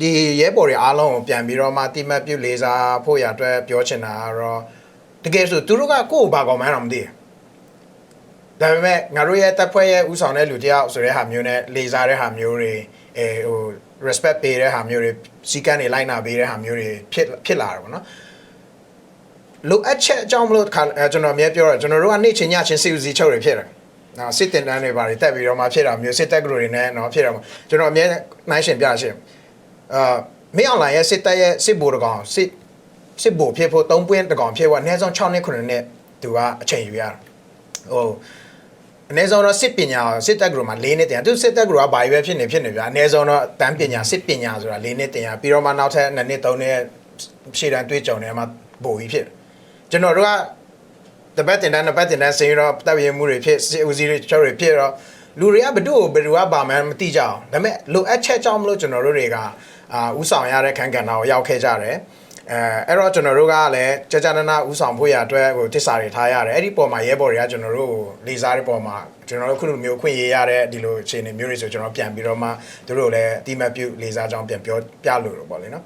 ဒီရဲဘော်တွေအားလုံးကိုပြန်ပြီးတော့မှတိမတ်ပြုလေးစားဖို့ရအတွက်ပြောချင်တာကတော့တကယ်ဆိုသူတို့ကကိုယ့်ကိုဘာကောင်မှန်းတော့မသိဘူးဒါပေမဲ့ငါတို့ရဲ့တပ်ဖွဲ့ရဲ့ဥဆောင်တဲ့လူတယောက်ဆိုတဲ့ဟာမျိုးနဲ့လေးစားတဲ့ဟာမျိုးတွေအဲဟို respect ပေးတဲ့ဟာမျိုးတွေစီကံတွေလိုက်နာပေးတဲ့ဟာမျိုးတွေဖြစ်ဖြစ်လာတယ်ပေါ့နော်လိုအပ်ချက်အကြောင်းမလို့ခါအဲကျွန်တော်အမြဲပြောတော့ကျွန်တော်တို့ကနေ့ချင်းညချင်းစီဦးစီချုပ်တွေဖြစ်တယ်။နော်စစ်တင်တန်းတွေပါတွေတက်ပြီးတော့မှဖြစ်တာမျိုးစစ်တက်ကလူတွေနဲ့နော်ဖြစ်တာမျိုးကျွန်တော်အမြဲနိုင်ရှင်ပြရှင် အာမင်းအွန်လိုင်းရဲ့စစ်တက်ရဲ့စစ်ဘိုးတကောင်စစ်စစ်ဘိုးဖြစ်ဖို့၃ပွင့်တကောင်ဖြစ်ဖို့အနည်းဆုံး6နှစ်9နှစ်သူကအချိန်ယူရတယ်။ဟိုအနည်းဆုံးတော့စစ်ပညာစစ်တက်ကလူမှာ၄နှစ်တင်ရသူစစ်တက်ကလူကဘာပဲဖြစ်နေဖြစ်နေဗျာအနည်းဆုံးတော့တန်းပညာစစ်ပညာဆိုတာ၄နှစ်တင်ရပြီးတော့မှနောက်ထပ်2နှစ်3နှစ်ရှေ့တန်းတွေးကြုံနေမှပို့ပြီးဖြစ်တယ်ကျွန်တော်တို့ကတပတ်တင်တန်းတပတ်တင်တန်းဆင်းရောတပ်ရမှုတွေဖြစ်စစ်ဦးစီးတွေချောတွေဖြစ်တော့ လူတွေကဘယ်သူ့ကိုဘယ်သူကပါမှန်းမသိကြအောင်ဒါပေမဲ့လိုအပ်ချက်ကြောင့်မလို့ကျွန်တော်တို့တွေကအာဥဆောင်ရတဲ့ခန်းကဏ္ဍကိုရောက်ခဲ့ကြတယ်အဲအဲ့တော့ကျွန်တော်တို့ကလည်းကြာကြာနာနာဥဆောင်ဖို့ရအတွက်ဟိုတစ္ဆာတွေထားရတယ်အဲ့ဒီပုံမှာရဲဘော်တွေကကျွန်တော်တို့ကိုလေးစားတဲ့ပုံမှာကျွန်တော်တို့ခုလိုမျိုးခွင့်ရရတဲ့ဒီလိုအခြေအနေမျိုးတွေဆိုကျွန်တော်ပြန်ပြီးတော့မှတို့တို့လည်းအတိမတ်ပြုလေးစားကြောင်းပြန်ပြောပြလို့တော့ပေါ့လေနော်